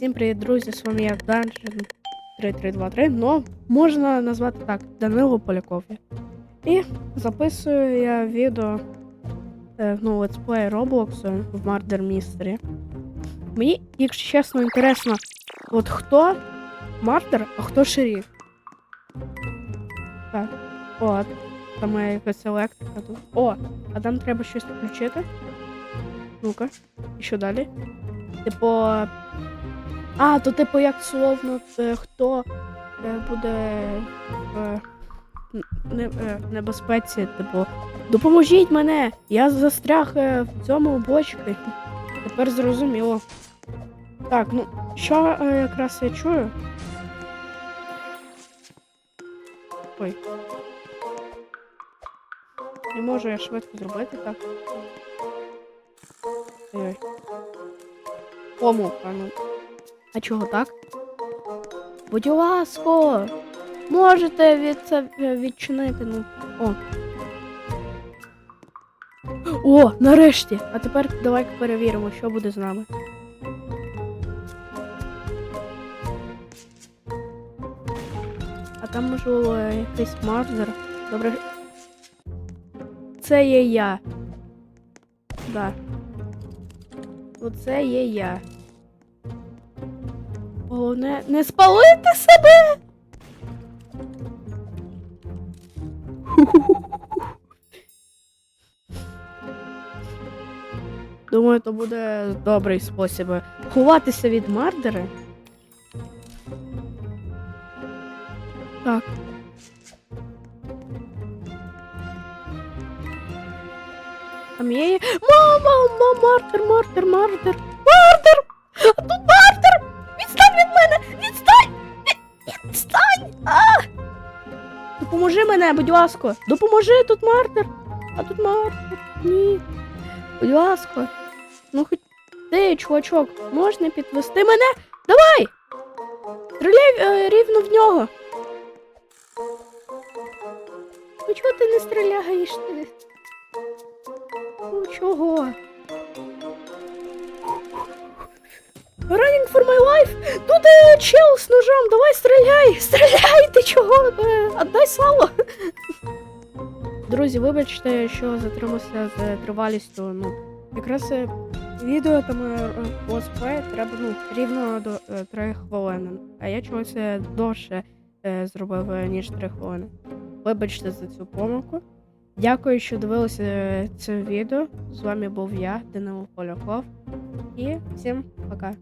Всім привіт, друзі! З вами я Dungeon 3323, но можна назвати так Данило Поляков. І записую я відео е, ну, летсплей Роблоксу в Murder Mystery. Мені, якщо чесно, інтересно, от хто Мардер, а хто шериф. Так, от. Там є якась електрика тут. О, а там треба щось включити. Ну-ка, і що далі? Типу. А, то типу як словно е, хто е, буде в е, е, небезпеці, типу, допоможіть мене! Я застряг в цьому бочці. Тепер зрозуміло. Так, ну, що якраз я чую? Ой. Не можу я швидко зробити так. Ой-ой. Помилка, ну. А чого так? Будь ласка, можете від це відчинити, ну. О. О, нарешті! А тепер давай перевіримо, що буде з нами. А там можливо якийсь мардер. Добре. Це є я. Да. Оце є я. Головне не спалити себе. Думаю, то буде добрий спосіб ховатися від мардери. Так. Там є. Мама, мама, мардер, мардер, мардер. Мардер! А тут Від- А! Допоможи мене, будь ласка! Допоможи тут мардер! А тут мардер! Ні. Будь ласка. Ну хоч ти, чувачок, можна підвести мене? Давай! Стріляй е, рівно в нього. Ну чого ти не стріляєш? Ти? Ну чого? Running for my life! Тут е, чел з ножом, давай стріляй! Стріляй! Ти чого? Е, Отдай сало! Друзі, вибачте, що затримався з тривалістю. Ну, якраз е, відео там е, е, треба ну, рівно до е, 3 хвилини. А я чогось е, довше е, зробив, е, ніж 3 хвилини. Вибачте за цю помилку. Дякую, що дивилися е, це відео. З вами був я, Данило Поляков. І всім пока.